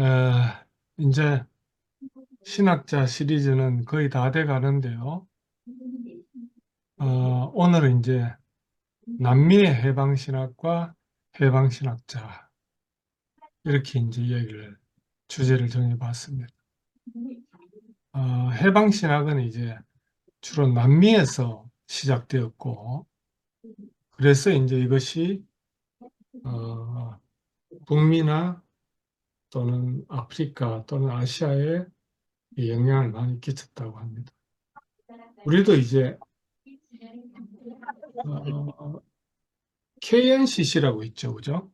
에, 이제 신학자 시리즈는 거의 다 돼 가는데요. 어, 오늘은 이제 남미의 해방신학과 해방신학자 이렇게 이제 이야기를 주제를 정해봤습니다. 어, 해방신학은 이제 주로 남미에서 시작되었고 그래서 이제 이것이 어, 북미나 또는 아프리카 또는 아시아에 영향을 많이 끼쳤다고 합니다. 우리도 이제 어, KNCC라고 있죠, 그죠?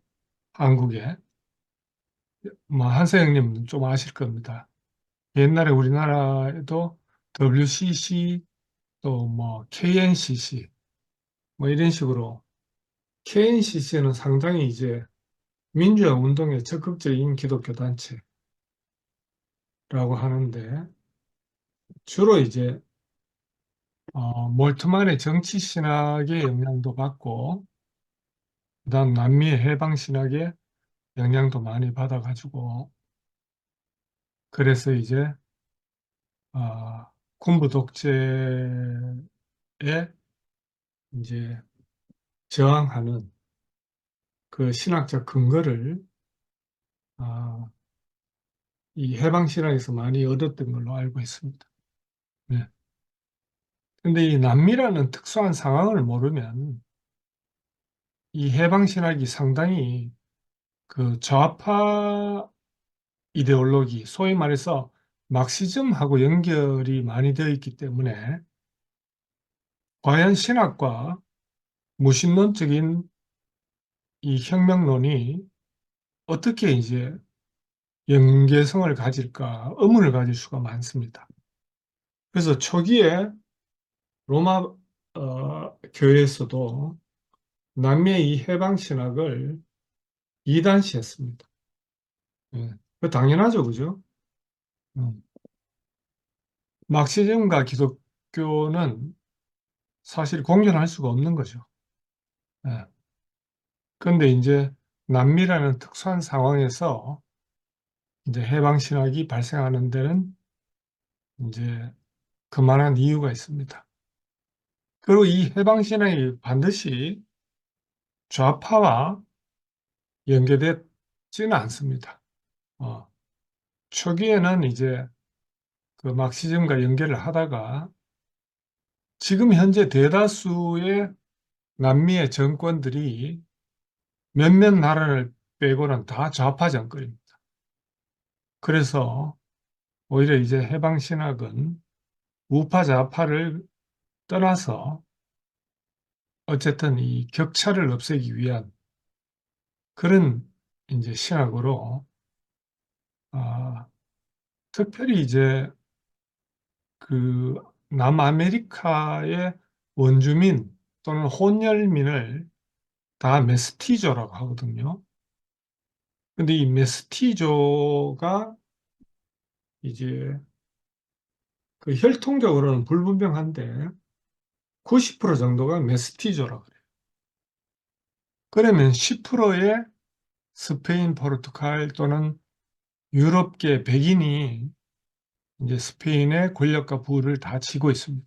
한국에 뭐 한서영님 좀 아실 겁니다. 옛날에 우리나라에도 WCC 또 뭐 KNCC 뭐 이런 식으로 KNCC는 상당히 이제 민주화 운동의 적극적인 기독교 단체라고 하는데 주로 이제 어, 몰트만의 정치 신학의 영향도 받고 그다음 남미의 해방 신학의 영향도 많이 받아가지고 그래서 이제 어, 군부 독재에 이제 저항하는 그 신학적 근거를 아, 이 해방 신학에서 많이 얻었던 걸로 알고 있습니다. 네. 근데 이 남미라는 특수한 상황을 모르면 이 해방 신학이 상당히 그 좌파 이데올로기, 소위 말해서 막시즘하고 연결이 많이 되어 있기 때문에 과연 신학과 무신론적인 이 혁명론이 어떻게 이제 연계성을 가질까 의문을 가질 수가 많습니다. 그래서 초기에 로마 어, 교회에서도 남미의 이 해방 신학을 이단시했습니다. 예, 그 당연하죠, 그죠? 음. 막시즘과 기독교는 사실 공존할 수가 없는 거죠. 예. 그런데 이제 남미라는 특수한 상황에서 이제 해방 신학이 발생하는 데는 이제 그만한 이유가 있습니다. 그리고 이 해방 신학이 반드시 좌파와 연계되지는 않습니다. 어, 초기에는 이제 그 막시즘과 연결을 하다가 지금 현재 대다수의 남미의 정권들이 몇몇 나라를 빼고는 다 좌파 정권입니다. 그래서 오히려 이제 해방 신학은 우파 좌파를 떠나서 어쨌든 이 격차를 없애기 위한 그런 이제 신학으로 아, 특별히 이제 그 남아메리카의 원주민 또는 혼혈민을 다 메스티조라고 하거든요. 근데 이 메스티조가 이제 그 혈통적으로는 불분명한데 90% 정도가 메스티조라고 그래요. 그러면 10%의 스페인, 포르투갈 또는 유럽계 백인이 이제 스페인의 권력과 부를 다 쥐고 있습니다.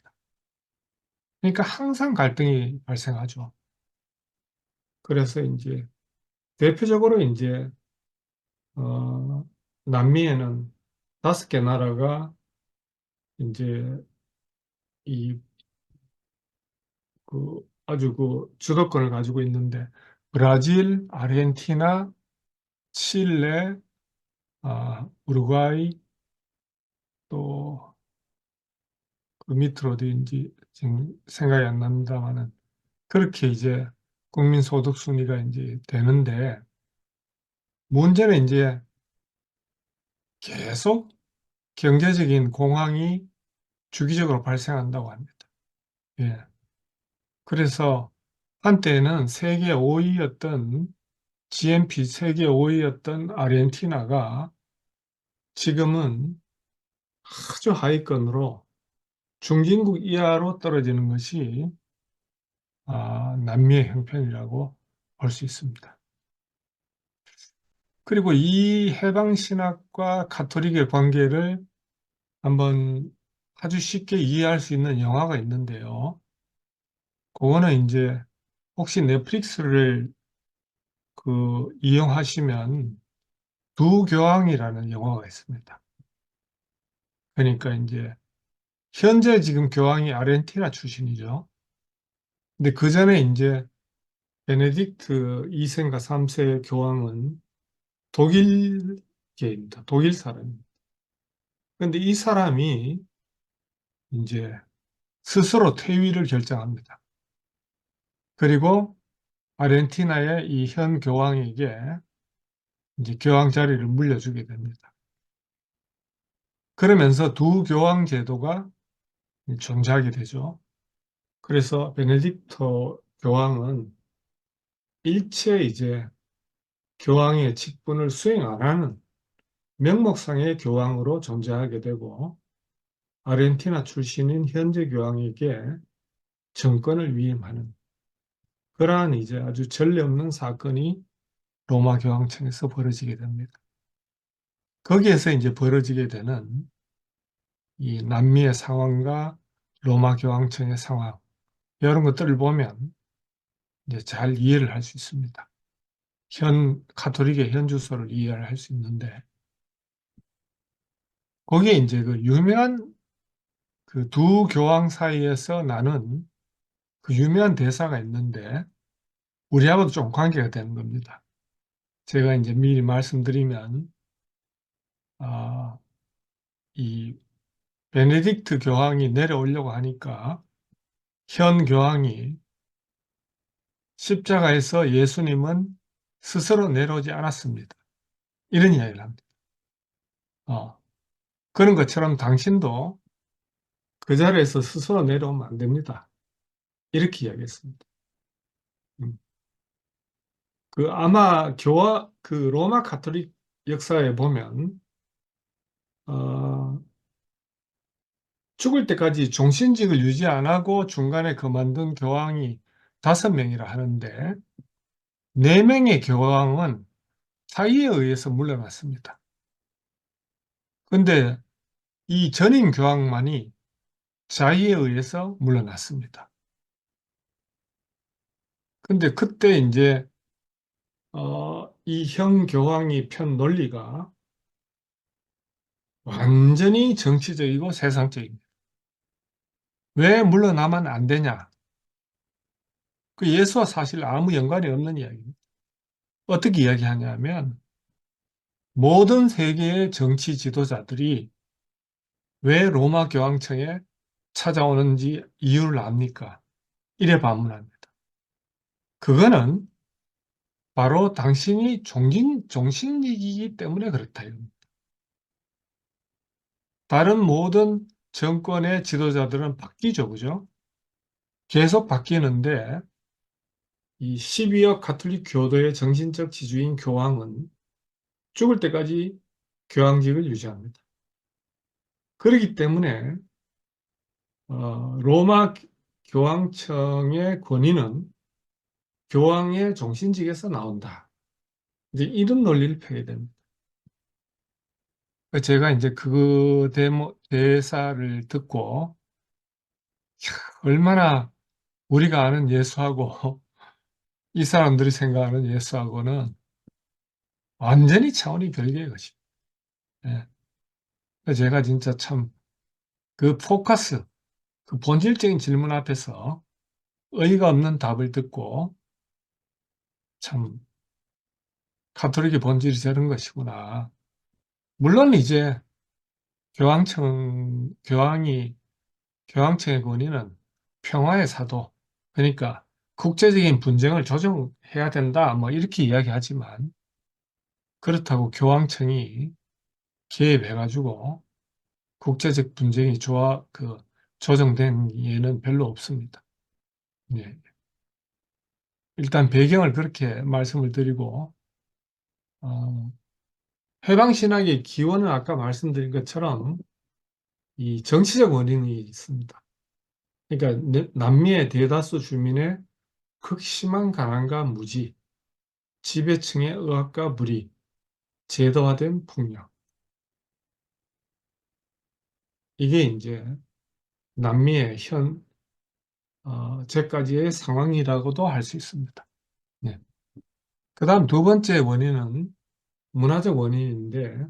그러니까 항상 갈등이 발생하죠. 그래서 이제 대표적으로 이제 어, 남미에는 다섯 개 나라가 이제 이 그 아주 그 주도권을 가지고 있는데 브라질, 아르헨티나, 칠레, 아, 우루과이 또 그 밑으로 어디인지 지금 생각이 안 납니다만은 그렇게 이제 국민 소득 순위가 이제 되는데 문제는 이제 계속 경제적인 공황이 주기적으로 발생한다고 합니다. 예. 그래서 한때는 세계 5위였던 GNP 세계 5위였던 아르헨티나가 지금은 아주 하위권으로 중진국 이하로 떨어지는 것이 아, 남미의 형편이라고 볼 수 있습니다. 그리고 이 해방신학과 가톨릭의 관계를 한번 아주 쉽게 이해할 수 있는 영화가 있는데요. 그거는 이제 혹시 넷플릭스를 그 이용하시면 두 교황이라는 영화가 있습니다. 그러니까 이제 현재 지금 교황이 아르헨티나 출신이죠. 근데 그 전에 이제 베네딕트 2세인가 3세 교황은 독일계입니다. 독일 사람입니다. 근데 이 사람이 이제 스스로 퇴위를 결정합니다. 그리고 아르헨티나의 이 현 교황에게 이제 교황 자리를 물려주게 됩니다. 그러면서 두 교황 제도가 존재하게 되죠. 그래서 베네딕토 교황은 일체 이제 교황의 직분을 수행 안 하는 명목상의 교황으로 존재하게 되고 아르헨티나 출신인 현재 교황에게 정권을 위임하는 그러한 이제 아주 전례 없는 사건이 로마 교황청에서 벌어지게 됩니다. 거기에서 이제 벌어지게 되는 이 남미의 상황과 로마 교황청의 상황 이런 것들을 보면 이제 잘 이해를 할 수 있습니다. 현 카톨릭의 현 주소를 이해를 할 수 있는데 거기에 이제 그 유명한 그 두 교황 사이에서 나는 그 유명한 대사가 있는데 우리하고도 좀 관계가 되는 겁니다. 제가 이제 미리 말씀드리면 아, 이 베네딕트 교황이 내려오려고 하니까 현 교황이 십자가에서 예수님은 스스로 내려오지 않았습니다. 이런 이야기를 합니다. 어, 그런 것처럼 당신도 그 자리에서 스스로 내려오면 안 됩니다. 이렇게 이야기했습니다. 음. 그 아마 교화 그 로마 카톨릭 역사에 보면 어, 죽을 때까지 종신직을 유지 안 하고 중간에 그만둔 교황이 다섯 명이라 하는데 네 명의 교황은 사이에 의해서 물러났습니다. 근데 이 전임 교황만이 자의에 의해서 물러났습니다. 근데 그때 이제 어, 이형 교황이 편 논리가 완전히 정치적이고 세상적입니다. 왜 물러나면 안 되냐? 그 예수와 사실 아무 연관이 없는 이야기입니다. 어떻게 이야기하냐면 모든 세계의 정치 지도자들이 왜 로마 교황청에 찾아오는지 이유를 압니까? 이래 반문합니다. 그거는 바로 당신이 종신, 종신직이기 때문에 그렇다. 다른 모든 정권의 지도자들은 바뀌죠. 그죠? 계속 바뀌는데 이 12억 가톨릭 교도의 정신적 지주인 교황은 죽을 때까지 교황직을 유지합니다. 그렇기 때문에 어, 로마 교황청의 권위는 교황의 종신직에서 나온다. 이제 이런 논리를 펴게 됩니다. 제가 이제 그 데모, 대사를 듣고 얼마나 우리가 아는 예수하고 이 사람들이 생각하는 예수하고는 완전히 차원이 별개의 것입니다. 예. 제가 진짜 참 그 포커스, 그 본질적인 질문 앞에서 의의가 없는 답을 듣고 참 가톨릭의 본질이 저런 것이구나. 물론 이제 교황청, 교황이, 교황청의 권위는 평화의 사도, 그러니까 국제적인 분쟁을 조정해야 된다, 뭐 이렇게 이야기하지만 그렇다고 교황청이 개입해가지고 국제적 분쟁이 좋아, 그, 조정된 예는 별로 없습니다. 예. 일단 배경을 그렇게 말씀을 드리고, 어, 해방신학의 기원은 아까 말씀드린 것처럼 이 정치적 원인이 있습니다. 그러니까 남미의 대다수 주민의 극심한 가난과 무지, 지배층의 의학과 불의, 제도화된 폭력. 이게 이제 남미의 현, 어, 제까지의 상황이라고도 할 수 있습니다. 네. 그 다음 두 번째 원인은 문화적 원인인데,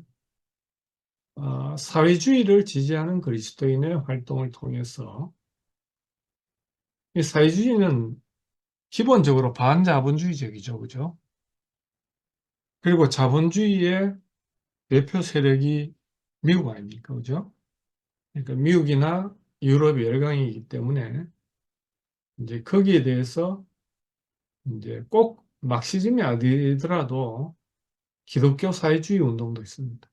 어, 사회주의를 지지하는 그리스도인의 활동을 통해서 이 사회주의는 기본적으로 반자본주의적이죠. 그죠? 그리고 자본주의의 대표 세력이 미국 아닙니까? 그죠? 그러니까 미국이나 유럽 열강이기 때문에 이제 거기에 대해서 이제 꼭 막시즘이 아니더라도 기독교 사회주의 운동도 있습니다.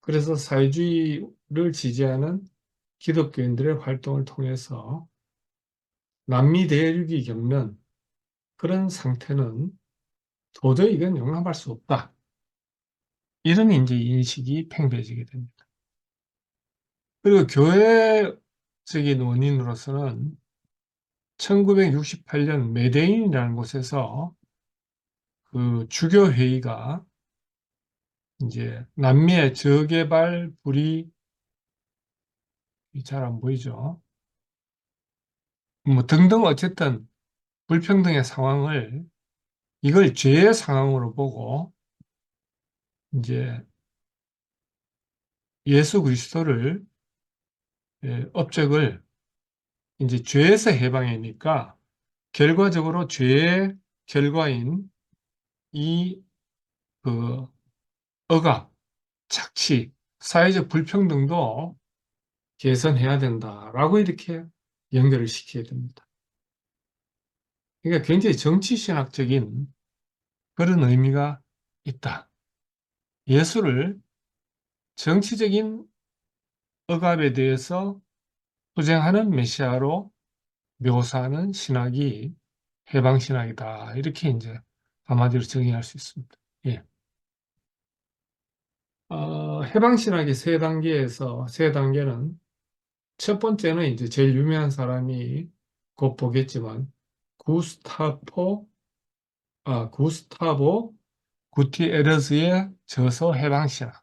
그래서 사회주의를 지지하는 기독교인들의 활동을 통해서 남미 대륙이 겪는 그런 상태는 도저히 이건 용납할 수 없다. 이런 이제 인식이 팽배해지게 됩니다. 그리고 교회적인 원인으로서는 1968년 메데인이라는 곳에서 그 주교 회의가 이제 남미의 저개발 불이 잘 안 보이죠. 뭐 등등 어쨌든 불평등의 상황을 이걸 죄의 상황으로 보고 이제 예수 그리스도를 예, 업적을 이제 죄에서 해방이니까 결과적으로 죄의 결과인 이그 억압, 착취, 사회적 불평등도 개선해야 된다라고 이렇게 연결을 시켜야 됩니다. 그러니까 굉장히 정치신학적인 그런 의미가 있다. 예수를 정치적인 억압에 대해서 투쟁하는 메시아로 묘사하는 신학이 해방신학이다. 이렇게 이제 한마디로 정의할 수 있습니다. 예. 어, 해방신학의 세 단계에서 세 단계는 첫 번째는 이제 제일 유명한 사람이 곧 보겠지만 구스타포 아 구스타보 구티에르스의 저서 해방신학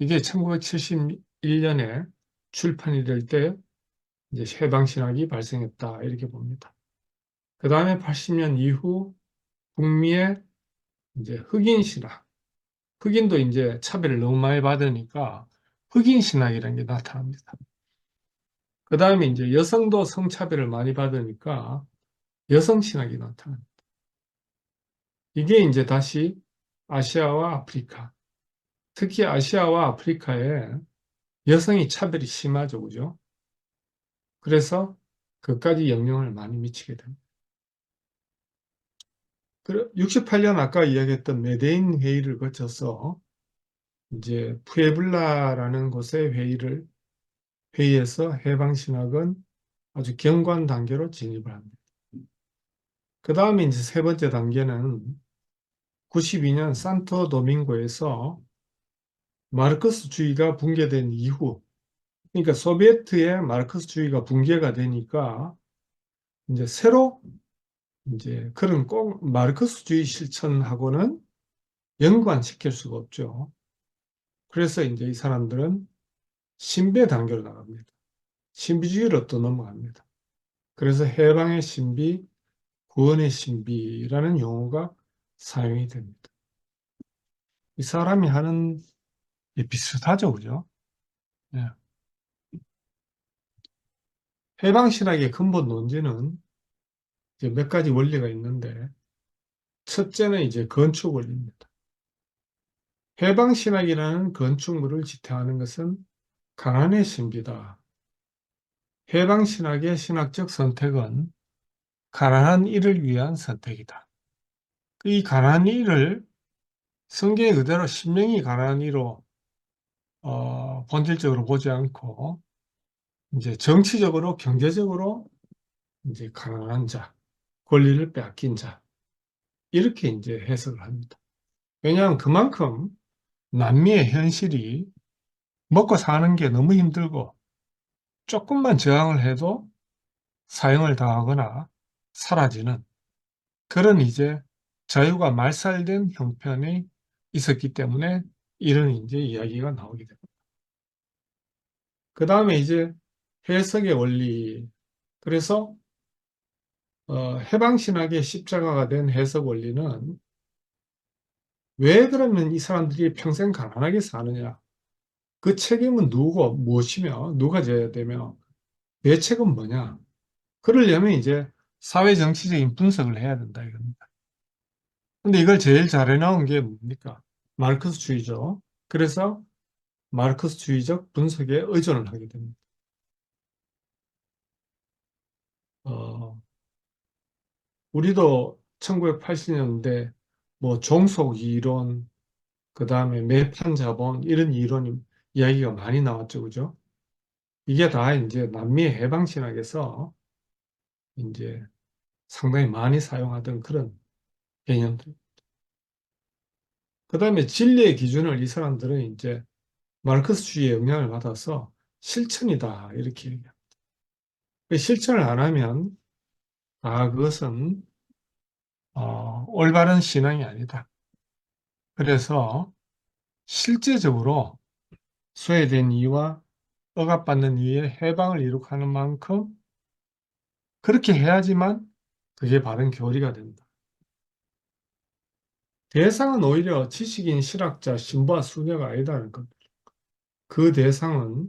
이게 1971년에 출판이 될 때 이제 해방신학이 발생했다 이렇게 봅니다. 그 다음에 80년 이후 북미의 이제 흑인 신학, 흑인도 이제 차별을 너무 많이 받으니까 흑인 신학이라는 게 나타납니다. 그 다음에 이제 여성도 성차별을 많이 받으니까 여성 신학이 나타납니다. 이게 이제 다시 아시아와 아프리카, 특히 아시아와 아프리카에 여성이 차별이 심하죠, 그죠? 그래서 그까지 영향을 많이 미치게 됩니다. 68년 아까 이야기했던 메데인 회의를 거쳐서 이제 푸에블라라는 곳의 회의를 회의에서 해방신학은 아주 경관 단계로 진입을 합니다. 그 다음에 이제 세 번째 단계는 92년 산토 도밍고에서 마르크스주의가 붕괴된 이후, 그러니까 소비에트의 마르크스주의가 붕괴가 되니까 이제 새로 이제 그런 꼭 마르크스주의 실천하고는 연관시킬 수가 없죠. 그래서 이제 이 사람들은 신배 단계로 나갑니다. 신비주의로 또 넘어갑니다. 그래서 해방의 신비, 구원의 신비라는 용어가 사용이 됩니다. 이 사람이 하는 게 비슷하죠, 그죠? 네. 해방신학의 근본 논지는 이제 몇 가지 원리가 있는데, 첫째는 이제 건축 원리입니다. 해방 신학이라는 건축물을 지탱하는 것은 가난의 신비다. 해방 신학의 신학적 선택은 가난한 이를 위한 선택이다. 이 가난한 이를 성경에 그대로 신명이 가난한 이로 어, 본질적으로 보지 않고 이제 정치적으로 경제적으로 이제 가난한 자, 권리를 빼앗긴 자 이렇게 이제 해석을 합니다. 왜냐하면 그만큼 남미의 현실이 먹고 사는 게 너무 힘들고 조금만 저항을 해도 사형을 당하거나 사라지는 그런 이제 자유가 말살된 형편이 있었기 때문에 이런 이제 이야기가 나오게 됩니다. 그 다음에 이제 해석의 원리. 그래서 어, 해방신학의 십자가가 된 해석 원리는 왜 그러면 이 사람들이 평생 가난하게 사느냐? 그 책임은 누구, 무엇이며, 누가 져야 되며, 내 책은 뭐냐? 그러려면 이제 사회 정치적인 분석을 해야 된다 이겁니다. 근데 이걸 제일 잘 해나온 게 뭡니까? 마르크스주의죠. 그래서 마르크스주의적 분석에 의존을 하게 됩니다. 어, 우리도 1980년대 뭐 종속 이론, 그 다음에 매판 자본 이런 이론이 이야기가 많이 나왔죠, 그죠? 이게 다 이제 남미 해방 신학에서 이제 상당히 많이 사용하던 그런 개념들. 그 다음에 진리의 기준을 이 사람들은 이제 마르크스주의의 영향을 받아서 실천이다 이렇게 얘기합니다. 그 실천을 안 하면 아 그것은 어, 올바른 신앙이 아니다. 그래서 실제적으로 소외된 이와 억압받는 이의 해방을 이룩하는 만큼 그렇게 해야지만 그게 바른 교리가 된다. 대상은 오히려 지식인, 실학자, 신부와 수녀가 아니다는 것. 그 대상은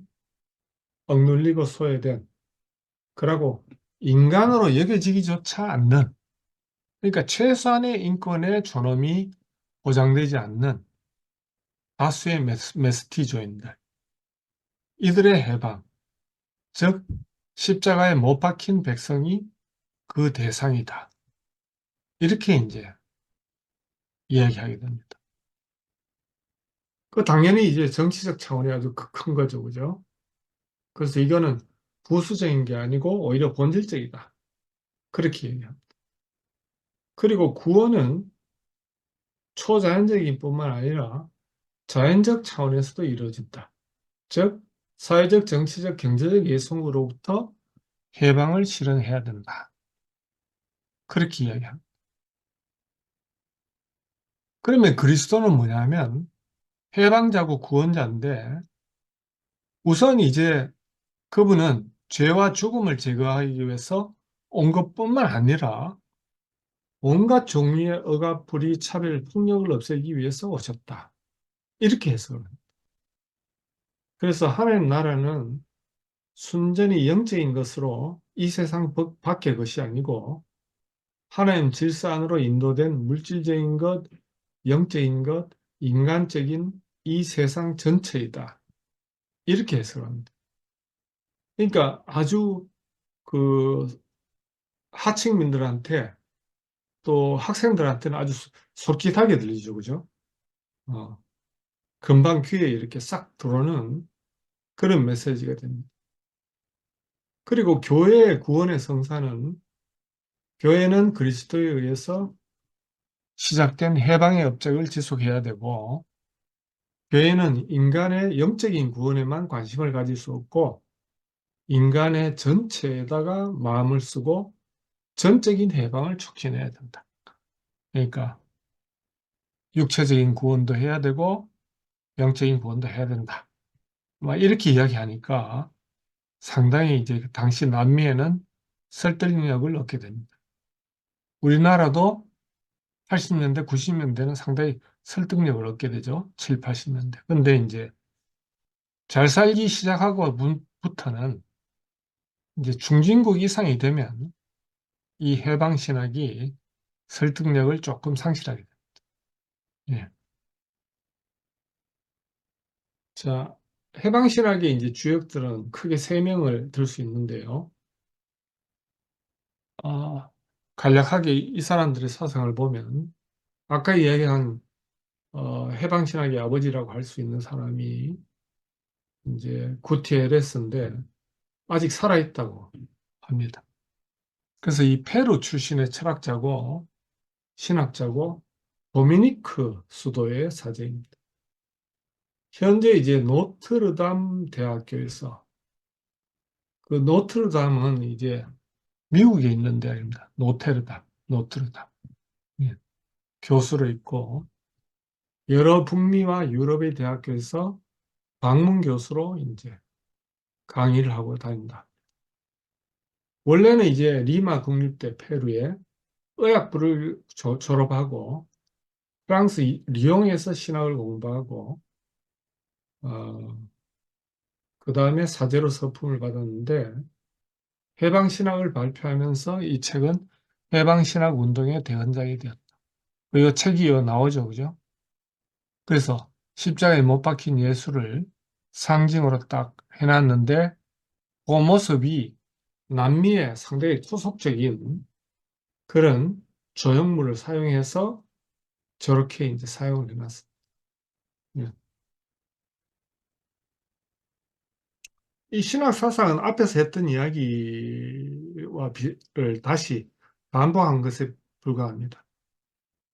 억눌리고 소외된, 그러고 인간으로 여겨지기조차 않는, 그러니까 최소한의 인권의 존엄이 보장되지 않는 다수의 메스티조인들. 이들의 해방, 즉 십자가에 못 박힌 백성이 그 대상이다. 이렇게 이제 이야기하게 됩니다. 그 당연히 이제 정치적 차원이 아주 큰 거죠, 그죠? 그래서 이거는 부수적인 게 아니고 오히려 본질적이다. 그렇게 얘기합니다. 그리고 구원은 초자연적인 뿐만 아니라 자연적 차원에서도 이루어진다. 즉, 사회적, 정치적, 경제적 예성으로부터 해방을 실현해야 된다. 그렇게 이야기합니다. 그러면 그리스도는 뭐냐면 해방자고 구원자인데 우선 이제 그분은 죄와 죽음을 제거하기 위해서 온 것뿐만 아니라 온갖 종류의 억압, 불의, 차별, 폭력을 없애기 위해서 오셨다. 이렇게 해석을 합니다. 그래서 하나님 나라는 순전히 영적인 것으로 이 세상 밖의 것이 아니고 하나님 질서 안으로 인도된 물질적인 것, 영적인 것, 인간적인 이 세상 전체이다. 이렇게 해석합니다. 그러니까 아주 그 하층민들한테 또 학생들한테는 아주 솔깃하게 들리죠. 그죠? 어, 금방 귀에 이렇게 싹 들어오는 그런 메시지가 됩니다. 그리고 교회의 구원의 성사는 교회는 그리스도에 의해서 시작된 해방의 업적을 지속해야 되고 교회는 인간의 영적인 구원에만 관심을 가질 수 없고 인간의 전체에다가 마음을 쓰고 전적인 해방을 촉진해야 된다. 그러니까 육체적인 구원도 해야 되고 영적인 구원도 해야 된다. 막 이렇게 이야기하니까 상당히 이제 당시 남미에는 설득력을 얻게 됩니다. 우리나라도 80년대, 90년대는 상당히 설득력을 얻게 되죠. 7, 80년대. 근데 이제 잘 살기 시작하고부터는 이제 중진국 이상이 되면 이 해방 신학이 설득력을 조금 상실하게 됩니다. 예. 자, 해방 신학의 이제 주역들은 크게 세 명을 들 수 있는데요. 아, 간략하게 이 사람들의 사상을 보면 아까 이야기한 어, 해방 신학의 아버지라고 할 수 있는 사람이 이제 구티에레스인데 아직 살아있다고 합니다. 그래서 이 페루 출신의 철학자고 신학자고 도미니크 수도의 사제입니다. 현재 이제 노트르담 대학교에서 그 노트르담은 이제 미국에 있는 대학입니다. 노테르담, 노트르담. 예. 교수로 있고 여러 북미와 유럽의 대학교에서 방문 교수로 이제 강의를 하고 다닌다. 원래는 이제 리마 국립대 페루에 의학부를 조- 졸업하고 프랑스 이- 리옹에서 신학을 공부하고 어, 그 다음에 사제로 서품을 받았는데 해방신학을 발표하면서 이 책은 해방신학 운동의 대헌장이 되었다. 그리고 책이 나오죠, 그죠? 그래서 십자가에 못 박힌 예수를 상징으로 딱 해놨는데 그 모습이 남미의 상당히 토속적인 그런 조형물을 사용해서 저렇게 이제 사용을 해놨습니다. 예. 이 신학 사상은 앞에서 했던 이야기와 비를 다시 반복한 것에 불과합니다.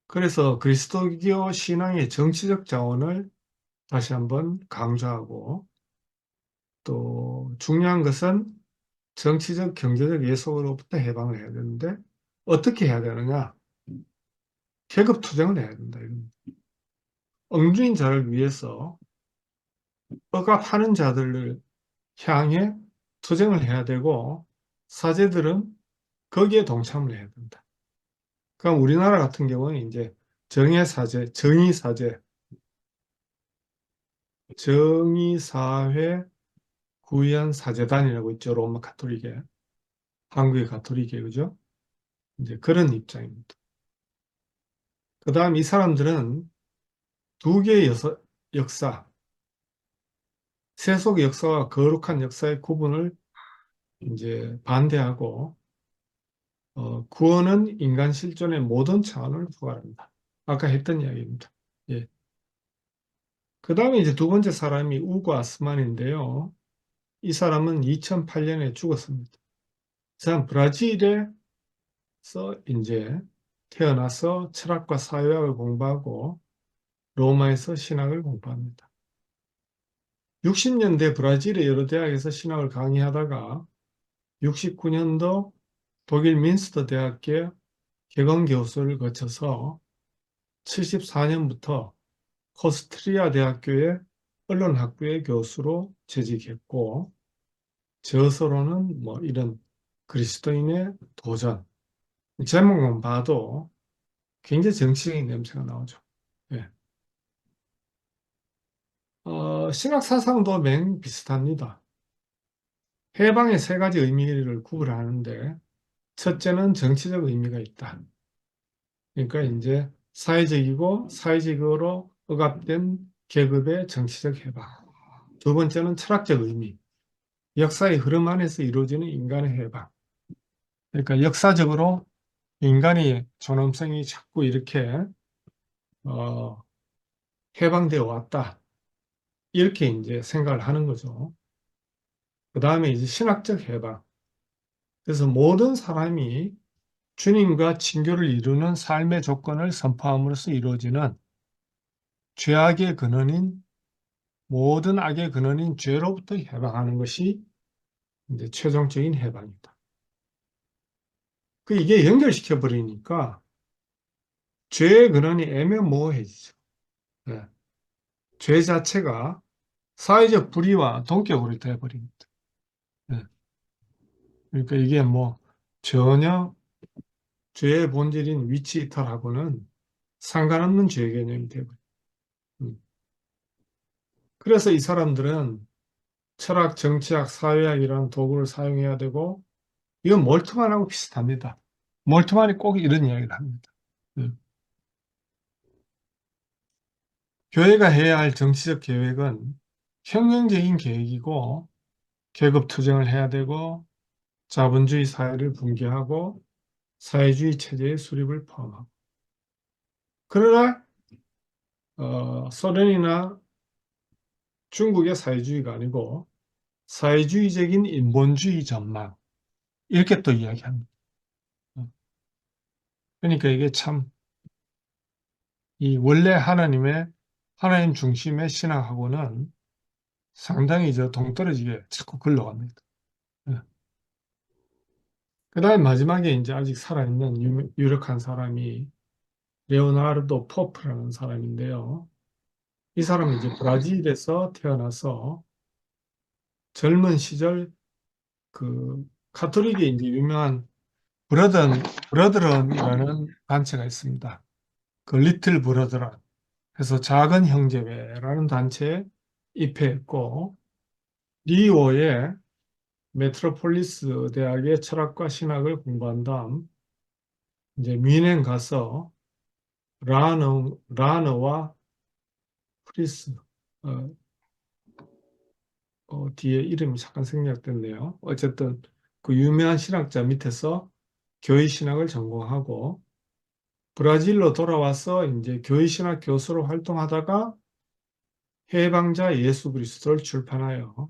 그래서 그리스도교 신앙의 정치적 자원을 다시 한번 강조하고 또 중요한 것은 정치적, 경제적 예속으로부터 해방을 해야 되는데 어떻게 해야 되느냐? 계급 투쟁을 해야 된다. 이런. 엉주인 자를 위해서 억압하는 자들을 향해 투쟁을 해야 되고 사제들은 거기에 동참을 해야 된다. 그럼 우리나라 같은 경우는 이제 정의사제, 정의사제, 정의사회 구현 사제단이라고 있죠. 로마 가톨릭에. 한국의 가톨릭에, 그죠? 이제 그런 입장입니다. 그 다음 이 사람들은 두 개의 여서, 역사, 세속 역사와 거룩한 역사의 구분을 이제 반대하고, 어, 구원은 인간 실존의 모든 차원을 포괄한다. 아까 했던 이야기입니다. 예. 그 다음에 이제 두 번째 사람이 우고 아스만인데요. 이 사람은 2008년에 죽었습니다. 이 사람 브라질에서 이제 태어나서 철학과 사회학을 공부하고 로마에서 신학을 공부합니다. 60년대 브라질의 여러 대학에서 신학을 강의하다가 69년도 독일 민스터 대학교 개건 교수를 거쳐서 74년부터 코스트리아 대학교의 언론학부의 교수로 재직했고 저서로는 뭐 이런 그리스도인의 도전 제목만 봐도 굉장히 정치적인 냄새가 나오죠. 예. 어, 신학 사상도 맹 비슷합니다. 해방의 세 가지 의미를 구분하는데 첫째는 정치적 의미가 있다. 그러니까 이제 사회적이고 사회적으로 억압된 계급의 정치적 해방. 두 번째는 철학적 의미. 역사의 흐름 안에서 이루어지는 인간의 해방. 그러니까 역사적으로 인간이 존엄성이 자꾸 이렇게 어, 해방되어 왔다. 이렇게 이제 생각을 하는 거죠. 그 다음에 이제 신학적 해방. 그래서 모든 사람이 주님과 친교를 이루는 삶의 조건을 선포함으로써 이루어지는 죄악의 근원인 모든 악의 근원인 죄로부터 해방하는 것이 이제 최종적인 해방이다. 그 이게 연결시켜 버리니까 죄의 근원이 애매모호해지죠. 네. 죄 자체가 사회적 불의와 동격으로 되어버립니다. 네. 그러니까 이게 뭐 전혀 죄의 본질인 위치 이탈하고는 상관없는 죄 개념이 되어버립니다. 음. 그래서 이 사람들은 철학, 정치학, 사회학 이런 도구를 사용해야 되고 이건 몰트만하고 비슷합니다. 몰트만이 꼭 이런 이야기를 합니다. 음. 교회가 해야 할 정치적 계획은 혁명적인 계획이고 계급 투쟁을 해야 되고 자본주의 사회를 붕괴하고 사회주의 체제의 수립을 포함하고 그러나 어, 소련이나 중국의 사회주의가 아니고 사회주의적인 인본주의 전망 이렇게 또 이야기합니다. 어. 그러니까 이게 참 이 원래 하나님의 하나님 중심의 신앙하고는 상당히 저 동떨어지게 자꾸 흘러갑니다. 예. 그 다음에 마지막에 이제 아직 살아있는 유, 유력한 사람이 레오나르도 포프라는 사람인데요. 이 사람은 이제 브라질에서 태어나서 젊은 시절 그 카톨릭의 이제 유명한 브러든 브러드런이라는 단체가 있습니다. 그 리틀 브러드런 해서 작은 형제회라는 단체에 입회했고 리오의 메트로폴리스 대학의 철학과 신학을 공부한 다음 이제 뮌헨 가서 라너 라너와 프리스 어, 어, 뒤에 이름이 잠깐 생략됐네요. 어쨌든 그 유명한 신학자 밑에서 교회 신학을 전공하고 브라질로 돌아와서 이제 교회 신학 교수로 활동하다가 해방자 예수 그리스도를 출판하여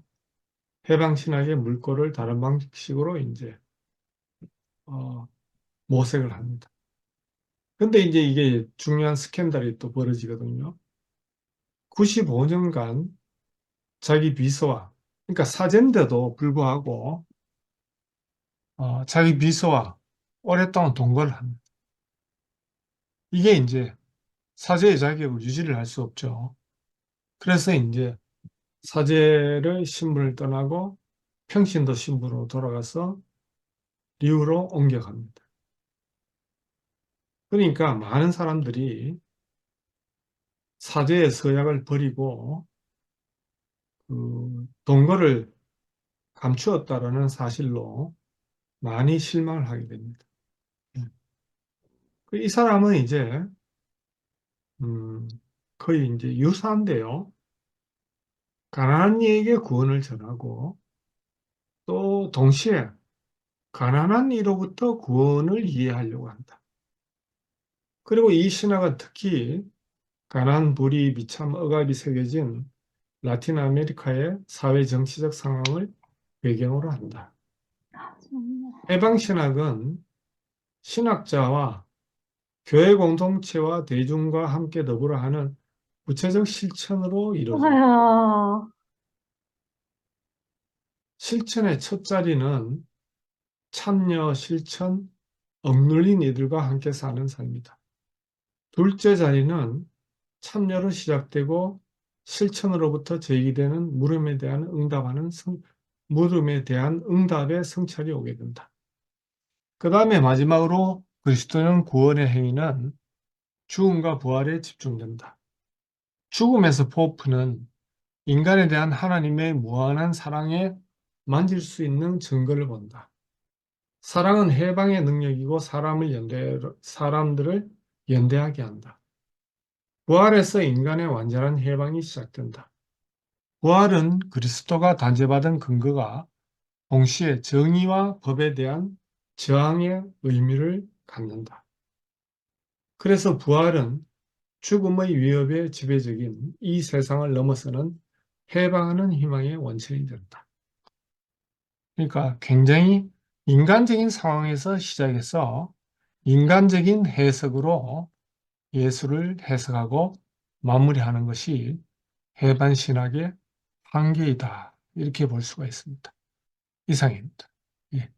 해방 신학의 물꼬를 다른 방식으로 이제 어, 모색을 합니다. 근데 이제 이게 중요한 스캔들이 또 벌어지거든요. 95년간 자기 비서와 그러니까 사제인데도 불구하고 어, 자기 비서와 오랫동안 동거를 합니다. 이게 이제 사제의 자격을 유지를 할 수 없죠. 그래서 이제 사제를 신분을 떠나고 평신도 신분으로 돌아가서 리우로 옮겨갑니다. 그러니까 많은 사람들이 사제의 서약을 버리고 그 동거를 감추었다라는 사실로 많이 실망을 하게 됩니다. 그이 사람은 이제 음, 거의 이제 유사한데요. 가난한 이에게 구원을 전하고 또 동시에 가난한 이로부터 구원을 이해하려고 한다. 그리고 이 신화가 특히 가난, 불이, 비참, 억압이 새겨진 라틴 아메리카의 사회 정치적 상황을 배경으로 한다. 해방 신학은 신학자와 교회 공동체와 대중과 함께 더불어 하는 구체적 실천으로 이루어진다. 실천의 첫 자리는 참여, 실천, 억눌린 이들과 함께 사는 삶이다. 둘째 자리는 참여로 시작되고 실천으로부터 제기되는 물음에 대한 응답하는 성, 물음에 대한 응답의 성찰이 오게 된다. 그 다음에 마지막으로 그리스도는 구원의 행위는 죽음과 부활에 집중된다. 죽음에서 포프는 인간에 대한 하나님의 무한한 사랑에 만질 수 있는 증거를 본다. 사랑은 해방의 능력이고 사람을 연대, 사람들을 연대하게 한다. 부활에서 인간의 완전한 해방이 시작된다. 부활은 그리스도가 단죄받은 근거가 동시에 정의와 법에 대한 저항의 의미를 갖는다. 그래서 부활은 죽음의 위협에 지배적인 이 세상을 넘어서는 해방하는 희망의 원천이 된다. 그러니까 굉장히 인간적인 상황에서 시작해서 인간적인 해석으로 예수를 해석하고 마무리하는 것이 해반 신학의 한계이다. 이렇게 볼 수가 있습니다. 이상입니다. 예.